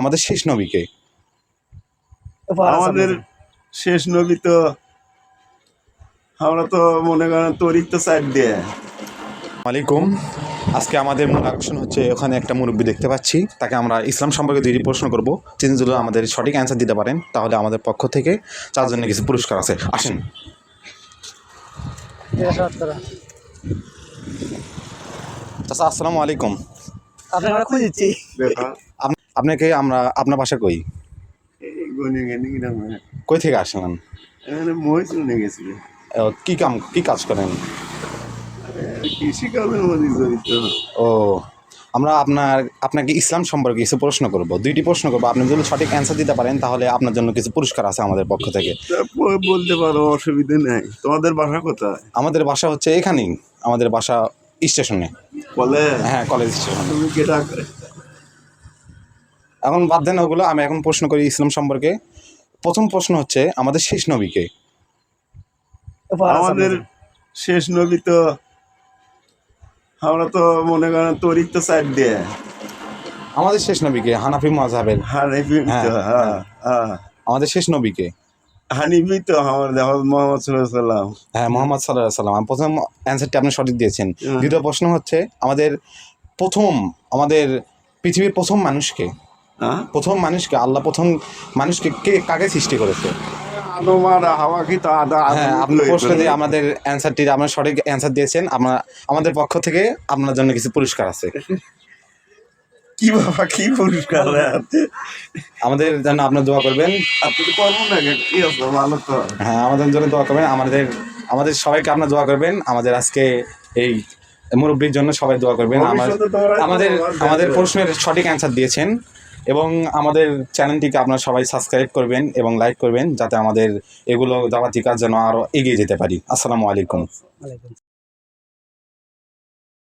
আমাদের শেষ নবীকে। আমাদের শেষ নবী তো আমরা তো মনে করেন তরিক তো সাইড দিয়ে। আলাইকুম। আজকে আমাদের মূল আকর্ষণ হচ্ছে ওখানে একটা মুরব্বী দেখতে পাচ্ছি। তাকে আমরা ইসলাম সম্পর্কে দুইটি প্রশ্ন করব। তিনি যদি আমাদের সঠিক অ্যান্সার দিতে পারেন তাহলে আমাদের পক্ষ থেকে চারজনের কিছু পুরস্কার আছে। আসেন। চাচা আসসালামু আলাইকুম। আপনারা খুঁজেছি। দেখা। আপ- আপনাকে আমরা আপনার বাসা কই? কই থেকে আসলেন? গেছিল কি কাম কি কাজ করেন? কৃষিকাজের মধ্যে জড়িত ও আমরা আপনার আপনাকে ইসলাম সম্পর্কে কিছু প্রশ্ন করব দুইটি প্রশ্ন করব। আপনি যদি সঠিক অ্যান্সার দিতে পারেন তাহলে আপনার জন্য কিছু পুরস্কার আছে আমাদের পক্ষ থেকে। বলতে পারো অসুবিধা নেই। তোমাদের বাসা কোথায়? আমাদের বাসা হচ্ছে এখানেই আমাদের বাসা স্টেশনে। বলে হ্যাঁ কলেজ স্টেশনে। তুমি এখন বাদ দেন ওগুলো আমি এখন প্রশ্ন করি ইসলাম সম্পর্কে। প্রথম প্রশ্ন হচ্ছে আমাদের শেষ নবীকে আমাদের শেষ নবী তো আমরা তো মনে করেন তরিক তো সাইড দিয়ে। আমাদের শেষ নবীকে হানাফি মজাবের হানিফি হ্যাঁ, হ্যাঁ হ্যাঁ। আমাদের শেষ নবীকে হানিফি তো আমার দেখো মোহাম্মদ সাল্লাম হ্যাঁ মোহাম্মদ সাল্লাহ সাল্লাম প্রথম অ্যান্সারটি আপনি সঠিক দিয়েছেন। দ্বিতীয় প্রশ্ন হচ্ছে আমাদের প্রথম আমাদের পৃথিবীর প্রথম মানুষকে প্রথম মানুষকে আল্লাহ প্রথম মানুষকে কে কাকে সৃষ্টি করেছে? হ্যাঁ আপনি প্রশ্ন দিয়ে আমাদের অ্যান্সারটি আপনার সঠিক অ্যান্সার দিয়েছেন। আমরা আমাদের পক্ষ থেকে আপনার জন্য কিছু পুরস্কার আছে। কি বাবা কি পুরস্কার আমাদের জন্য আপনার দোয়া করবেন। আপনি তো করব না কি আছে? ভালো তো। হ্যাঁ আমাদের জন্য দোয়া করবেন। আমাদের আমাদের সবাইকে আপনার দোয়া করবেন। আমাদের আজকে এই মুরব্বীর জন্য সবাই দোয়া করবেন। আমাদের আমাদের প্রশ্নের সঠিক অ্যান্সার দিয়েছেন। এবং আমাদের চ্যানেলটিকে আপনারা সবাই সাবস্ক্রাইব করবেন এবং লাইক করবেন যাতে আমাদের এগুলো দাওয়াতি কাজ যেন আরও এগিয়ে যেতে পারি। আসসালামু আলাইকুম।